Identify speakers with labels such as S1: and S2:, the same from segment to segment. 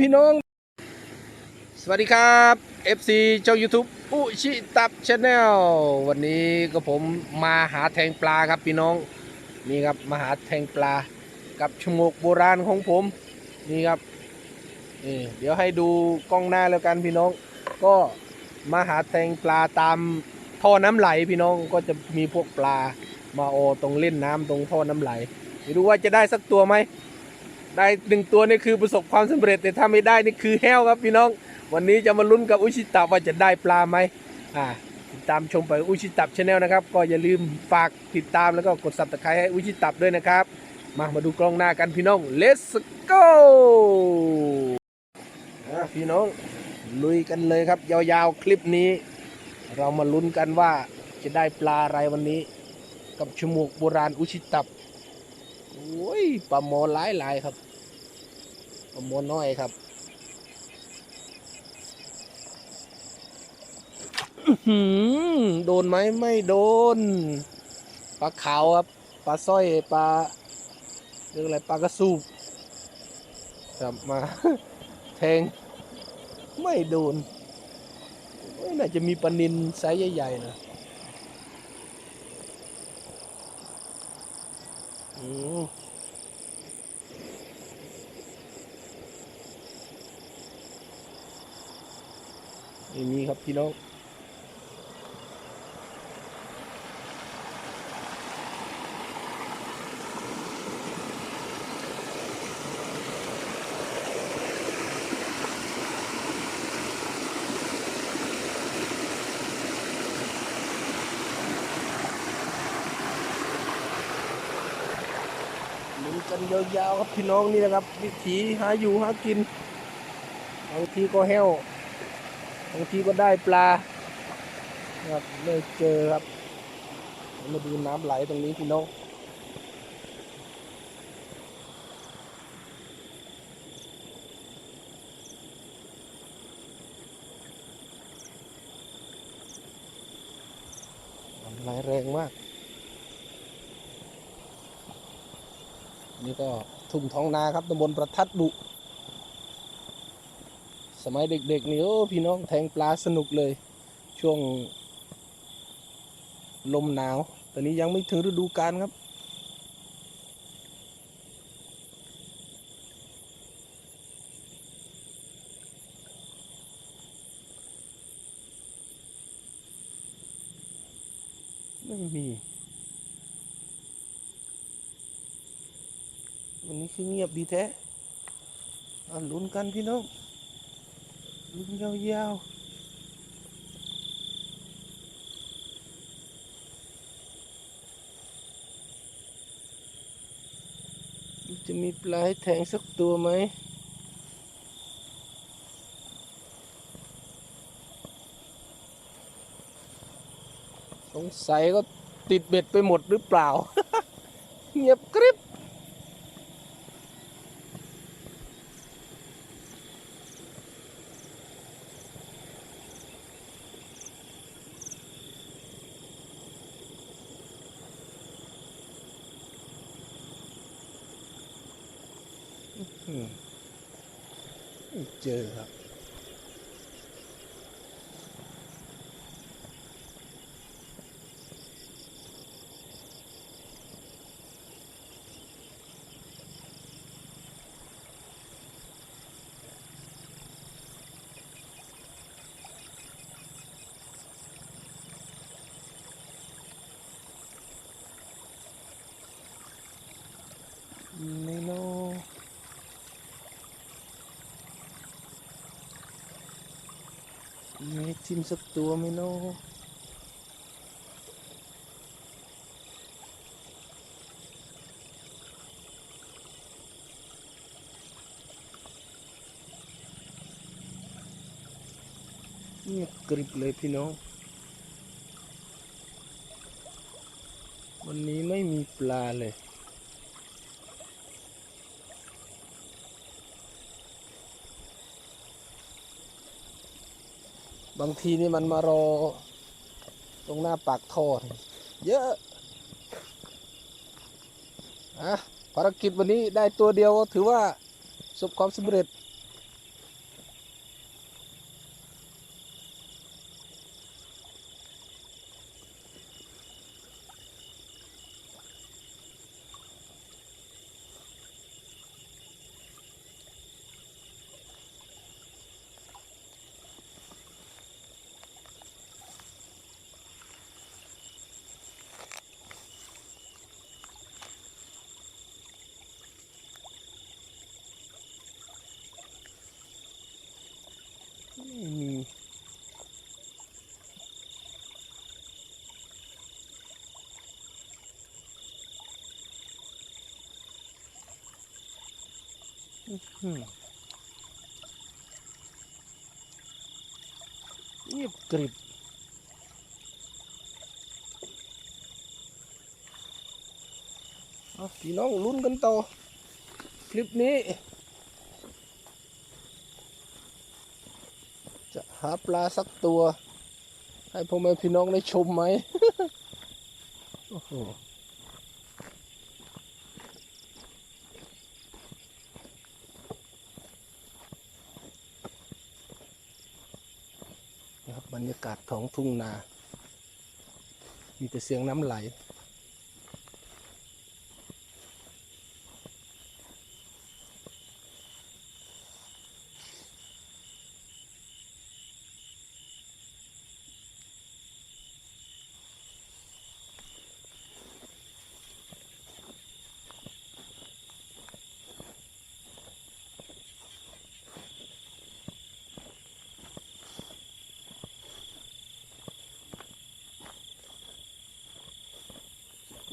S1: พี่น้อง สวัสดีครับ FC เจ้า YouTube อุชิตับชาแนลวันนี้ก็ผมมาหาแทงปลาครับพี่น้อง นี่ครับมาหาแทงปลากับชมวกโบราณของผม นี่ครับนี่เดี๋ยวให้ดูกล้องหน้าแล้วกันพี่น้อง ก็มาหาแทงปลาตามท่อน้ำไหลพี่น้องก็จะมีพวกปลามาโอตรงเล่นน้ำตรงท่อน้ำไหลไม่รู้ว่าจะได้สักตัวไหม ได้หนึ่งตัวนี่คือประสบความสำเร็จแต่ถ้าไม่ได้นี่คือแห้วครับพี่น้อง วันนี้จะมาลุ้นกับอุชิตะว่าจะได้ปลาไหมอ่าติดตามชมไปอุชิตับชาแนลนะครับ ก็อย่าลืมฝากติดตามแล้วก็กด subscribe ให้อุชิตับด้วยนะครับ มามาดูกล้องหน้ากันพี่น้อง let's go พี่น้องลุยกันเลยครับ ยาวๆคลิปนี้ เรามาลุ้นกันว่าจะได้ปลาอะไรวันนี้ กับชมวกโบราณอุชิตับ อ้ยปลาโมหลายหลายๆครับปลาโมน้อยครับโดนไหมไม่โดนปลาขาวครับปลาสร้อยปลาเรียกอะไรปลากระสูบครับมาแทง ไม่โดนน่าจะมีปลานินไซส์ใหญ่ๆนะ อืมไม่มีครับพี่น้อง กันยาวๆครับพี่น้องนี่นะครับ วิถีหาอยู่หากินบางทีก็แห้วบางทีก็ได้ปลาครับไม่เจอครับมาดูน้ำไหลตรงนี้พี่น้องไหลแรงมาก นี่ก็ทุ่งท้องนาครับตำบลประทัดบุสมัยเด็กๆนี่โอ้พี่น้องแทงปลาสนุกเลย ช่วง ลมหนาว ตอนนี้ยังไม่ถึงฤดูกาลครับ ไม่มี วันนี้คือเงียบดีแท้ลุ้นกันพี่น้องลุ้นยาวๆจะมีปลาให้แทงสักตัวไหม สงสัยก็ติดเบ็ดไปหมดหรือเปล่า เงียบกริบ อืมไม่เจ ไม่โนมีทิมสักตัวไหม่โนเงียบกริบเลยพี่น้อง วันนี้ไม่มีปลาเลย บางทีนี่มันมารอ ตรงหน้าปากท่อเยอะอะภารกิจวันนี้ได้ตัวเดียวถือว่าประสบความสำเร็จ อื้อหือ เงียบกริบเอาพี่น้องลุ้นกันต่อ คลิปนี้ จะหาปลาสักตัว ให้พ่อแม่พี่น้องได้ชมไหม โอ้โห นะครับบรรยากาศท้องทุ่งนา มีแต่เสียงน้ำไหล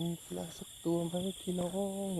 S1: มีปลาสักตัวไหมพี่น้อง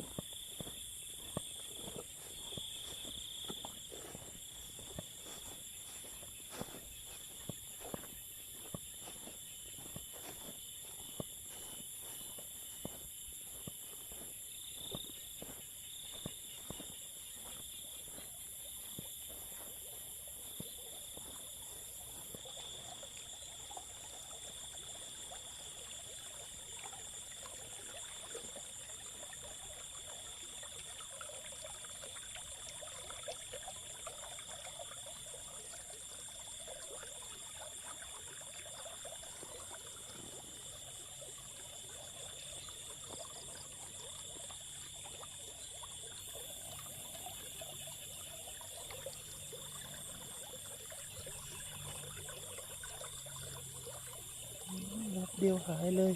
S1: นัด เดียวหายเลย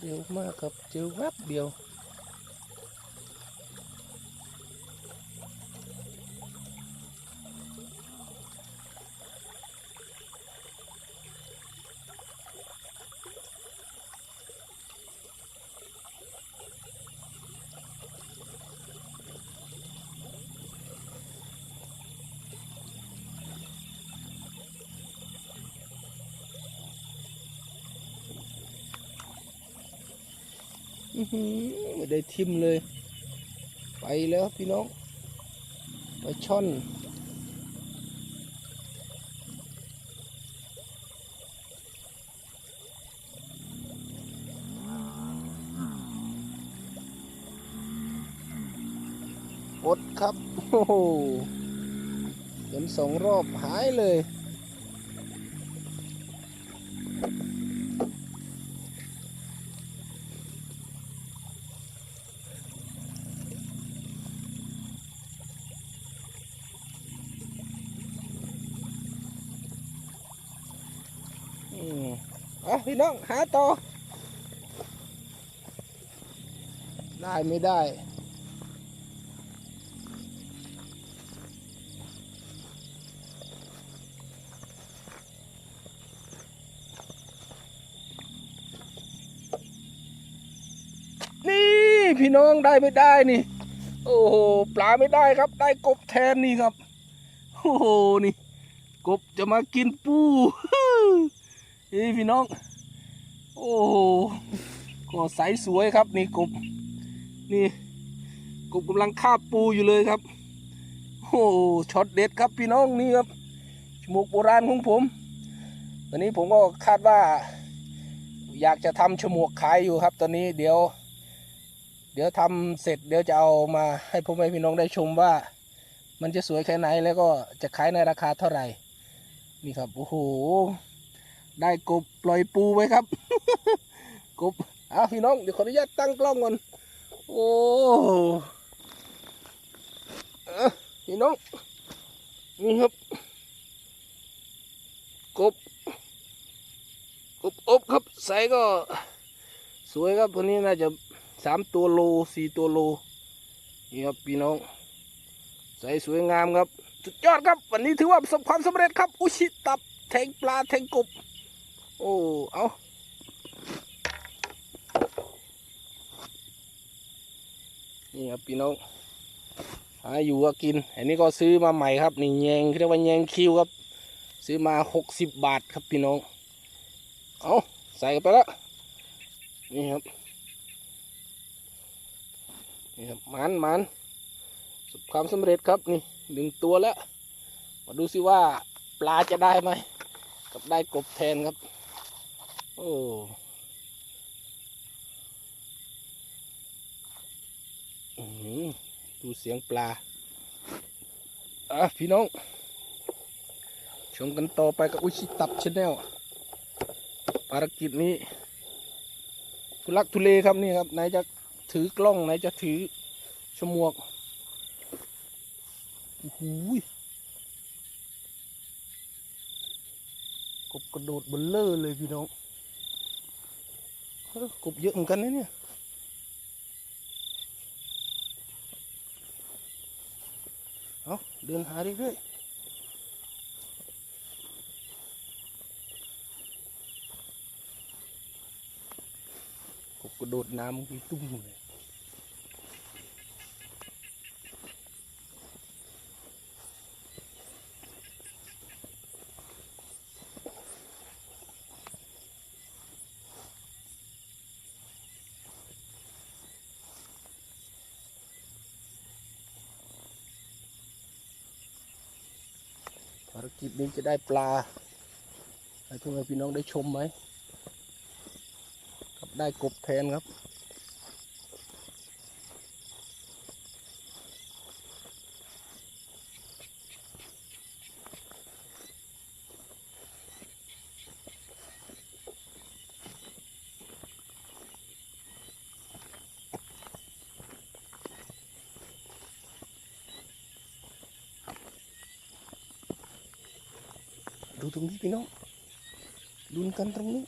S1: เดียวมากกับเจอแวบเดียว ไม่ได้ทิมเลย ไปแล้วพี่น้องไปลาช่อนอดครับ โอ้โหเห็นสองรอบหายเลย น้อง หาต่อ ได้ไม่ได้ นี่ พี่น้องได้ไม่ได้นี่ โอ้โห ปลาไม่ได้ครับ ได้กบแทนนี่ครับ โอ้โห นี่ กบจะมากินปู นี่พี่น้อง โอ้โหก็ใสสวยครับนี่กบนี่กบกำลังคาบปูอยู่เลยครับ โอ้โหช็อตเด็ดครับพี่น้องนี่ครับชมวกโบราณของผม ตอนนี้ผมก็คาดว่า อยากจะทำฉมวกขายอยู่ครับ ตอนนี้เดี๋ยว เดี๋ยวทำเสร็จเดี๋ยวจะเอามาให้พ่อแม่พี่น้องได้ชมว่า มันจะสวยแค่ไหนแล้วก็จะขายในราคาเท่าไหร่ นี่ครับ โอ้โห ได้กบปล่อยปูไว้ครับ กบเอาพี่น้องเดี๋ยวขออนุญาตตั้งกล้องก่อน โอ้พี่น้องนี่ครับ กบ กบอบครับใส่ก็ สวยครับตัวนี้น่าจะสามตัวโลสี่ตัวโลนี่ครับพี่น้องใส่สวยงามครับสุดยอดครับ วันนี้ถือว่าประสบความสำเร็จครับ อุชิตับแทงปลาแทงกบ โอ้ เอานี่ครับพี่น้องหาอยู่ก็กิน อันนี้ก็ซื้อมาใหม่ครับ นี่แยงเรียกว่าแยงคิวครับ ซื้อมาหกสิบบาทครับพี่น้อง เอาใส่กันไปแล้วนี่ครับ นี่ครับมันมันประสบความสำเร็จครับนี่หนึ่งตัวแล้ว มาดูสิว่าปลาจะได้ไหมกับได้กบแทนครับ โอ้อื้อหือดูเสียงปลา อะ พี่น้อง ชมกันต่อไปกับอุชิตับชาแนลภารกิจนี้ ทุลักทุเลครับนี่ครับไหนจะถือกล้องไหนจะถือชมวกโอ้โหกบกระโดดบลเลอร์เลยพี่น้อง กบเยอะเหมือนกันนะเนี่ยเอาเดินหาเรื่อยๆกบกระโดดน้ำมีตุ้มเลย คลิปนี้จะได้ปลาให้ทุกท่อนพี่น้องได้ชมไหมครับได้กบแทนครับ ตรงนี้พี่น้องดุนกันตรงนี้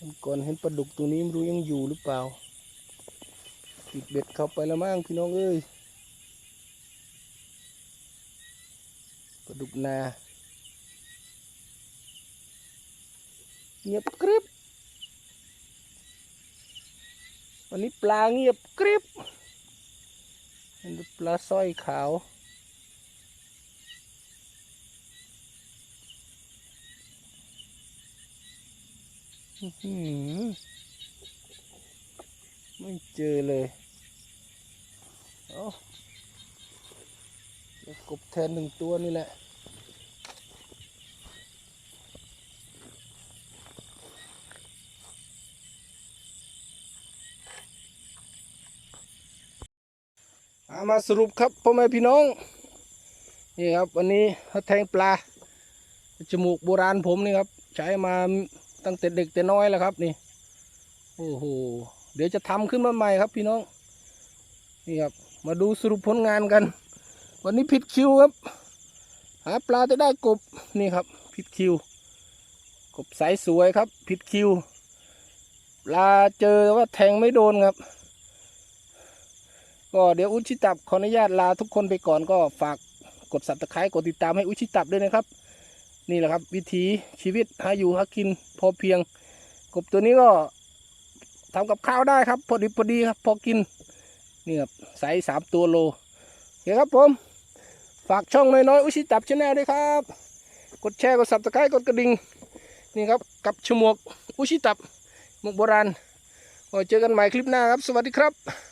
S1: วันก่อนเห็นปลาดุกตัวนี้ไม่รู้ยังอยู่หรือเปล่า ติดเบ็ดเข้าไปแล้วมั้งพี่น้องเอ้ยปลาดุกนา เงียบกริบ วันนี้ปลาเงียบกริบเห็นปลาสร้อยขาว ไม่เจอเลยเอาเดี๋ยวกบแทนหนึ่งตัวนี่แหละ มาสรุปครับพ่อแม่พี่น้องนี่ครับวันนี้แทงปลา จมูกโบราณผมนี่ครับใช้มาตั้งแต่เด็กแต่น้อยแล้วครับนี่โอ้โหเดี๋ยวจะทำขึ้นมาใหม่ครับพี่น้องนี่ครับมาดูสรุปผลงานกัน วันนี้ผิดคิวครับ หาปลาจะได้กบนี่ครับผิดคิว กบสายสวยครับผิดคิวปลาเจอแต่ว่าแทงไม่โดนครับ ก็เดี๋ยวอุชิตับขออนุญาตลาทุกคนไปก่อนก็ฝากกดสับตะไคร้กดติดตามให้อุชิตับด้วยนะครับ นี่แหละครับ วิถีชีวิตหาอยู่หากินพอเพียง กบตัวนี้ก็ทำกับข้าวได้ครับ พอดีพอดีครับ พอกินนี่ครับไซส์สามตัวโลโอเคครับผม ฝากช่องน้อยๆอุชิตับชาแนลด้วยครับ กดแชร์กดสับตะไคร้กดกระดิ่งนี่ครับกับชมวกอุชิตับหมกโบราณก็เจอกันใหม่คลิปหน้าครับ สวัสดีครับ